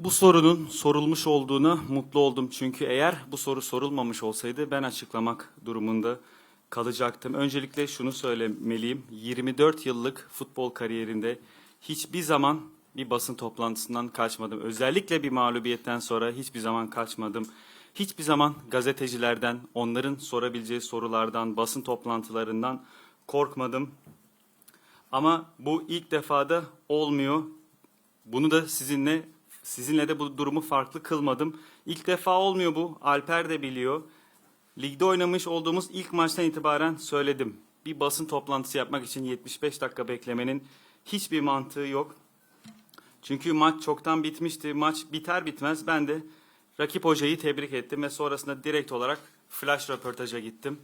Bu sorunun sorulmuş olduğuna mutlu oldum çünkü eğer bu soru sorulmamış olsaydı ben açıklamak durumunda kalacaktım. Öncelikle şunu söylemeliyim. 24 yıllık futbol kariyerinde hiçbir zaman bir basın toplantısından kaçmadım. Özellikle bir mağlubiyetten sonra hiçbir zaman kaçmadım. Hiçbir zaman gazetecilerden, onların sorabileceği sorulardan, basın toplantılarından korkmadım. Ama bu ilk defada olmuyor. Bunu da sizinle sizinle de bu durumu farklı kılmadım. İlk defa olmuyor bu. Alper de biliyor. Ligde oynamış olduğumuz ilk maçtan itibaren söyledim. Bir basın toplantısı yapmak için 75 dakika beklemenin hiçbir mantığı yok. Çünkü maç çoktan bitmişti. Maç biter bitmez ben de rakip hocayı tebrik ettim ve sonrasında direkt olarak flash röportaja gittim.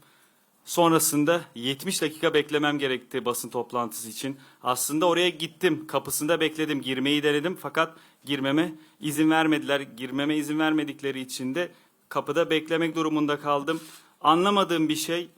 Sonrasında 70 dakika beklemem gerekti basın toplantısı için. Aslında oraya gittim, kapısında bekledim, girmeyi denedim fakat girmeme izin vermediler. Girmeme izin vermedikleri için de kapıda beklemek durumunda kaldım. Anlamadığım bir şey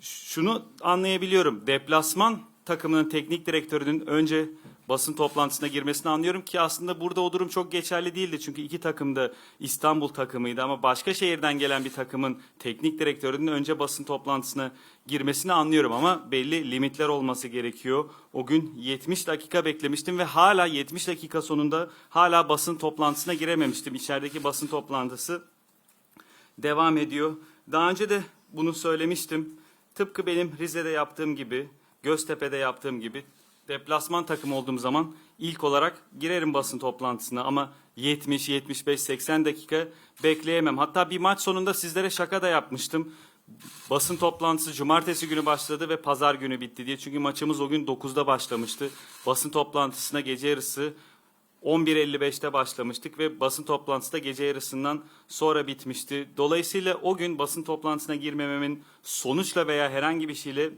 şunu anlayabiliyorum. Deplasman takımının teknik direktörünün önce basın toplantısına girmesini anlıyorum ki aslında burada o durum çok geçerli değildi. Çünkü iki takım da İstanbul takımıydı ama başka şehirden gelen bir takımın teknik direktörünün önce basın toplantısına girmesini anlıyorum ama belli limitler olması gerekiyor. O gün 70 dakika beklemiştim ve hala 70 dakika sonunda hala basın toplantısına girememiştim. İçerideki basın toplantısı devam ediyor. Daha önce de bunu söylemiştim. Tıpkı benim Rize'de yaptığım gibi, Göztepe'de yaptığım gibi deplasman takım olduğum zaman ilk olarak girerim basın toplantısına ama 70, 75, 80 dakika bekleyemem. Hatta bir maç sonunda sizlere şaka da yapmıştım. Basın toplantısı cumartesi günü başladı ve pazar günü bitti diye. Çünkü maçımız o gün 9'da başlamıştı. Basın toplantısına gece yarısı 11.55'te başlamıştık ve basın toplantısı da gece yarısından sonra bitmişti. Dolayısıyla o gün basın toplantısına girmememin sonuçla veya herhangi bir şeyle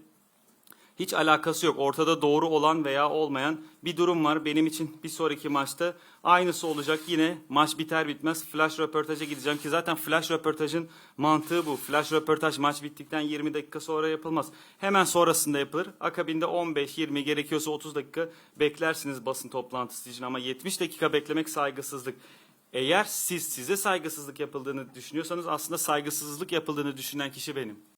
hiç alakası yok. Ortada doğru olan veya olmayan bir durum var. Benim için bir sonraki maçta aynısı olacak. Yine maç biter bitmez flash röportaja gideceğim ki zaten flash röportajın mantığı bu. Flash röportaj maç bittikten 20 dakika sonra yapılmaz. Hemen sonrasında yapılır. Akabinde 15-20 gerekiyorsa 30 dakika beklersiniz basın toplantısı için ama 70 dakika beklemek saygısızlık. Eğer siz size saygısızlık yapıldığını düşünüyorsanız aslında saygısızlık yapıldığını düşünen kişi benim.